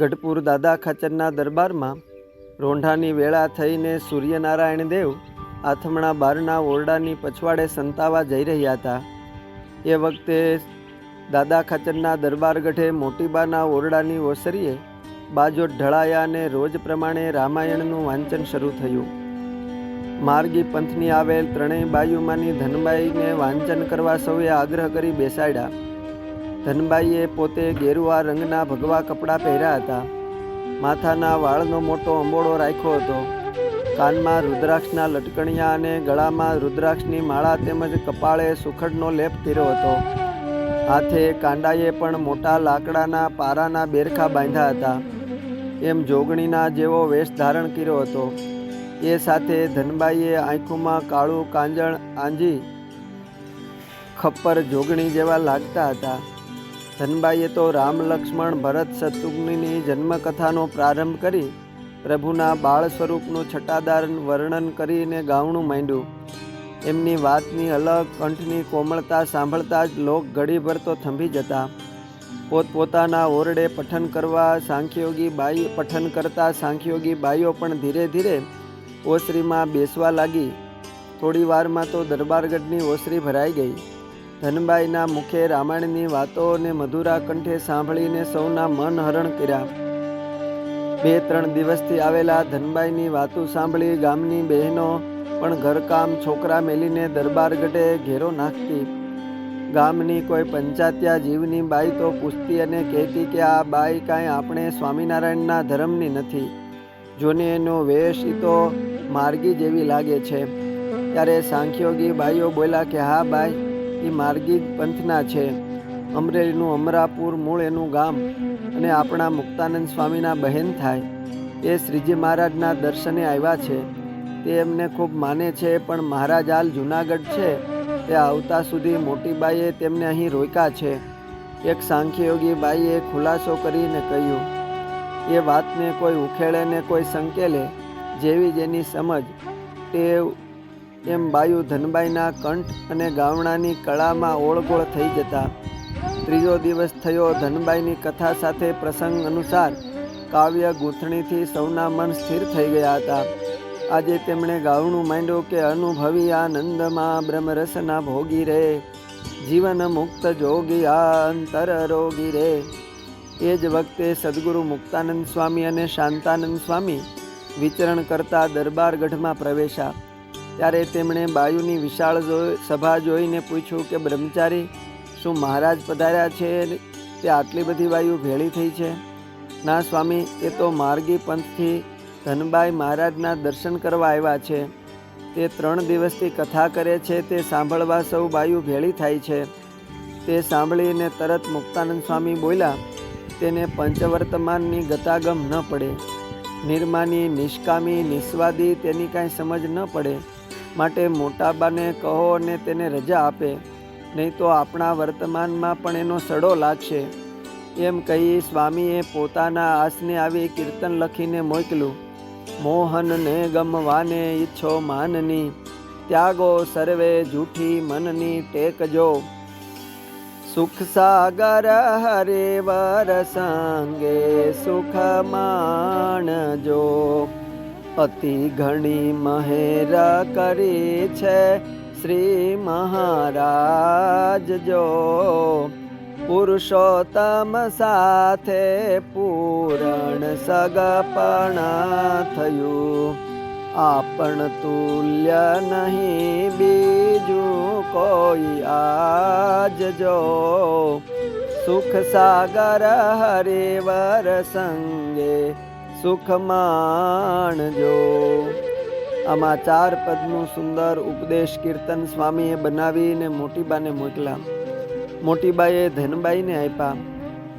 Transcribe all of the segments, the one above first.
ગઢપુર દાદા ખાચરના દરબારમાં રોંઢાની વેળા થઈને સૂર્યનારાયણ દેવ આથમણા બારના ઓરડાની પછવાડે સંતાવા જઈ રહ્યા હતા. એ વખતે દાદા ખાચરના દરબાર ગઢે મોટીબાના ઓરડાની ઓસરીએ બાજો ઢળાયા અને રોજ પ્રમાણે રામાયણનું વાંચન શરૂ થયું. માર્ગી પંથની આવેલ ત્રણેય બાયુમાંની ધનબાઈને વાંચન કરવા સૌએ આગ્રહ કરી બેસાડ્યા. ધનબાઈએ પોતે ગેરુઆ રંગના ભગવા કપડાં પહેર્યા હતા. માથાના વાળનો મોટો અંબોળો રાખ્યો હતો. કાનમાં રુદ્રાક્ષના લટકણિયા અને ગળામાં રુદ્રાક્ષની માળા તેમજ કપાળે સુખડનો લેપ કર્યો હતો. હાથે કાંડાએ પણ મોટા લાકડાના પારાના બેરખા બાંધ્યા હતા. એમ જોગણીના જેવો વેશ ધારણ કર્યો હતો. એ સાથે ધનબાઈએ આંખોમાં કાળું કાંજણ આંજી, ખપ્પર જોગણી જેવા લાગતા હતા. ધનબાઈએ તો રામ લક્ષ્મણ ભરત શત્રુઘ્નની જન્મકથાનો પ્રારંભ કરી પ્રભુના બાળ સ્વરૂપનું છટાદાર વર્ણન કરીને ગાવણું માંડ્યું. એમની વાતની અલગ કંઠની કોમળતા સાંભળતા જ લોક ઘડીભર તો થંભી જતા. પોતપોતાના ઓરડે પઠન કરવા સાંખ્યોગી બાઈ, પઠન કરતા સાંખ્યોગી બાઈઓ પણ ધીરે ધીરે ઓસરીમાં બેસવા લાગી. થોડી વારમાં તો દરબારગઢની ઓસરી ભરાઈ ગઈ. ધનબાઈના મુખે રામાયણની વાતોને મધુરા કંઠે સાંભળીને સૌના મન હરણ કર્યા. બે ત્રણ દિવસથી આવેલા ધનબાઈની વાતો સાંભળી ગામની બહેનો પણ ઘરકામ છોકરા મેલીને દરબાર ગઢે ઘેરો નાખતી. ગામની કોઈ પંચાત્યા જીવની બાઈ તો પૂછતી અને કહેતી કે આ બાઈ કાંઈ આપણે સ્વામિનારાયણના ધર્મની નથી. જોને એનો વેશ તો માર્ગી જેવી લાગે છે. ત્યારે સાંખ્યોગી બાઈઓ બોલ્યા કે હા બાઈ એ માર્ગી પંથના છે. અમરેલીનું અમરાપુર મૂળ એનું ગામ અને આપણા મુક્તાનંદ સ્વામીના બહેન થાય. એ શ્રીજી મહારાજના દર્શને આવ્યા છે. તે એમને ખૂબ માને છે, પણ મહારાજ હાલ જુનાગઢ છે. તે આવતા સુધી મોટીબાઈએ તેમને અહીં રોક્યા છે. એક સાંખ્યયોગી બાઈએ ખુલાસો કરીને કહ્યું, એ વાતને કોઈ ઉખેડે ને કોઈ સંકેલે. જેવી જેની સમજ, તે એમ બાયુ ધનબાઈના કંઠ અને ગાવણાની કળામાં ઓળગોળ થઈ જતા. ત્રીજો દિવસ થયો ધનબાઈની કથા સાથે પ્રસંગ અનુસાર કાવ્ય ગૂંથણીથી સૌના મન સ્થિર થઈ ગયા હતા. આજે તેમણે ગાવણું માંડ્યું કે અનુભવી આનંદમાં બ્રહ્મરસના ભોગી રે. જીવન મુક્ત જોગી આ અંતર રોગી રે. એ જ વખતે સદગુરુ મુક્તાનંદ સ્વામી અને શાંતાનંદ સ્વામી વિચરણ કરતા દરબારગઢમાં પ્રવેશ્યા. ત્યારે તેમણે બાયુની વિશાળ સભા જોઈને પૂછ્યું કે, બ્રહ્મચારી, શું મહારાજ પધાર્યા છે તે આટલી બધી વાયુ ભેળી થઈ છે? ના, સ્વામી, એ તો માર્ગી પંથથી ધનબાઈ મહારાજના દર્શન કરવા આવ્યા છે. તે ત્રણ દિવસથી કથા કરે છે, તે સાંભળવા સૌ બાયુ ભેળી થાય છે. તે સાંભળીને તરત મુક્તાનંદ સ્વામી બોલ્યા, તેને પંચવર્તમાનની ગતાગમ ન પડે. નિર્માની, નિષ્કામી, નિસ્વાદી તેની કાંઈ સમજ ન પડે. માટે મોટાબાને કહો અને તેને રજા આપે, નહીં તો આપણા વર્તમાનમાં પણ એનો સડો લાગશે. એમ કહી સ્વામીએ પોતાના આસને આવી કીર્તન લખીને મોકલું મોહનને ગમવાને ઈચ્છો માનની, ત્યાગો સર્વે જૂઠી મનની ટેકજો સુખ સાગર હરે વર સંગે સુખ માણજો. અતિ ઘણી મહેર કરી છે શ્રી મહારાજ જો. પુરુષોત્તમ સાથે પૂરણ સગપણ થયું. આપણ તુલ્ય નહીં બીજું કોઈ આજ જો. સુખ સાગર હરિવર સંગે સુખ માણજો આમાં ચાર પદનું સુંદર ઉપદેશ કીર્તન સ્વામીએ બનાવીને મોટીબાને મોકલા. મોટીબાઈએ ધનબાઈને આપ્યા.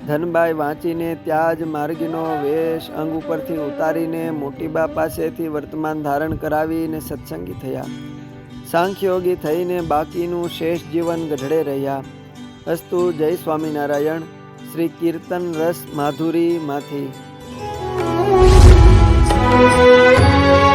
ધનબાઈ વાંચીને ત્યાં જ માર્ગીનો વેશ અંગ ઉપરથી ઉતારીને મોટીબા પાસેથી વર્તમાન ધારણ કરાવીને સત્સંગી થયા. સાંખ્યોગી થઈને બાકીનું શેષ જીવન ગઢડે રહ્યા. અસ્તુ જય સ્વામિનારાયણ. શ્રી કીર્તન રસ માધુરીમાંથી. 啊。